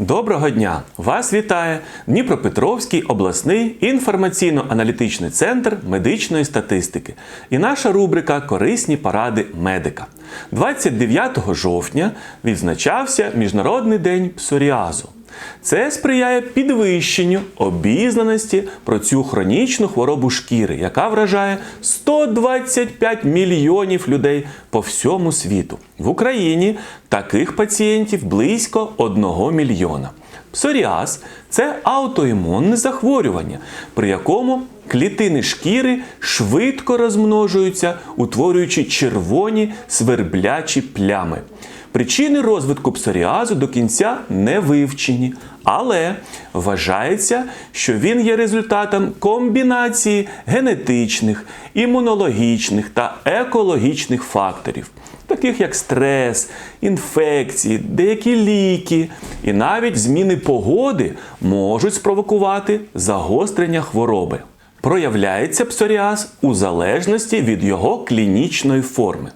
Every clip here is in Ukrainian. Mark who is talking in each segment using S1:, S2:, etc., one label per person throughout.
S1: Доброго дня! Вас вітає Дніпропетровський обласний інформаційно-аналітичний центр медичної статистики і наша рубрика Корисні поради медика. 29 жовтня відзначався Міжнародний день псоріазу. Це сприяє підвищенню обізнаності про цю хронічну хворобу шкіри, яка вражає 125 мільйонів людей по всьому світу. В Україні таких пацієнтів близько 1 мільйона. Псоріаз це аутоімунне захворювання, при якому клітини шкіри швидко розмножуються, утворюючи червоні сверблячі плями. Причини розвитку псоріазу до кінця не вивчені, але вважається, що він є результатом комбінації генетичних, імунологічних та екологічних факторів, таких як стрес, інфекції, деякі ліки і навіть зміни погоди можуть спровокувати загострення хвороби. Проявляється псоріаз у залежності від його клінічної форми.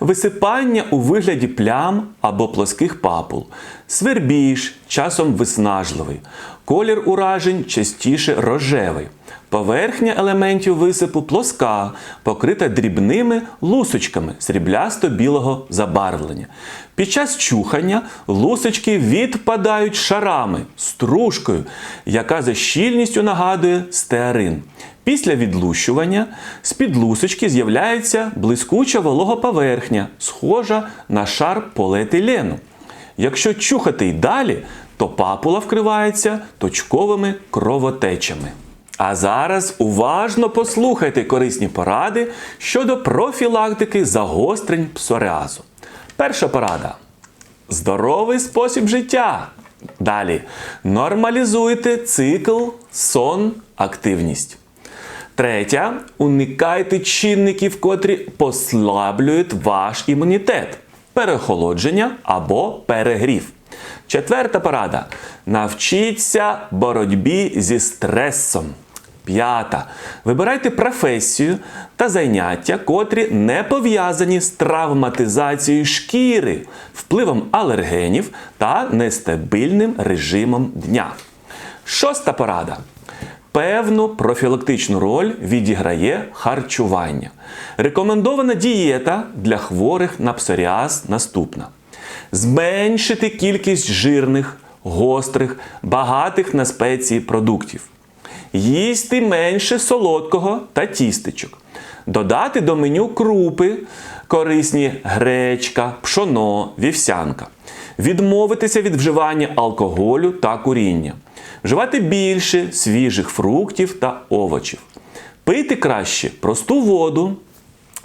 S1: Висипання у вигляді плям або плоских папул, свербіж, часом виснажливий, колір уражень частіше рожевий, поверхня елементів висипу плоска, покрита дрібними лусочками сріблясто-білого забарвлення. Під час чухання лусочки відпадають шарами, стружкою, яка за щільністю нагадує стеарин. Після відлущування з-під лусочки з'являється блискуча волога поверхня, схожа на шар поліетилену. Якщо чухати й далі, то папула вкривається точковими кровотечами. А зараз уважно послухайте корисні поради щодо профілактики загострень псоріазу. Перша порада. Здоровий спосіб життя. Далі. Нормалізуйте цикл сон, активність. Третя. Уникайте чинників, котрі послаблюють ваш імунітет, перехолодження або перегрів. Четверта порада. Навчіться боротьбі зі стресом. П'ята. Вибирайте професію та заняття, котрі не пов'язані з травматизацією шкіри, впливом алергенів та нестабільним режимом дня. Шоста порада. Певну профілактичну роль відіграє харчування. Рекомендована дієта для хворих на псоріаз наступна: зменшити кількість жирних, гострих, багатих на спеції продуктів, їсти менше солодкого та тістечок, додати до меню крупи, корисні гречка, пшоно, вівсянка, відмовитися від вживання алкоголю та куріння вживати більше свіжих фруктів та овочів. Пийте краще просту воду,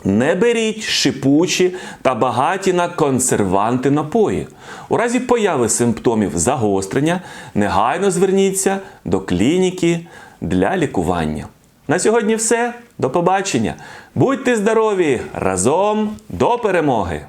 S1: не беріть шипучі та багаті на консерванти напої. У разі появи симптомів загострення негайно зверніться до клініки для лікування. На сьогодні все. До побачення. Будьте здорові! Разом до перемоги!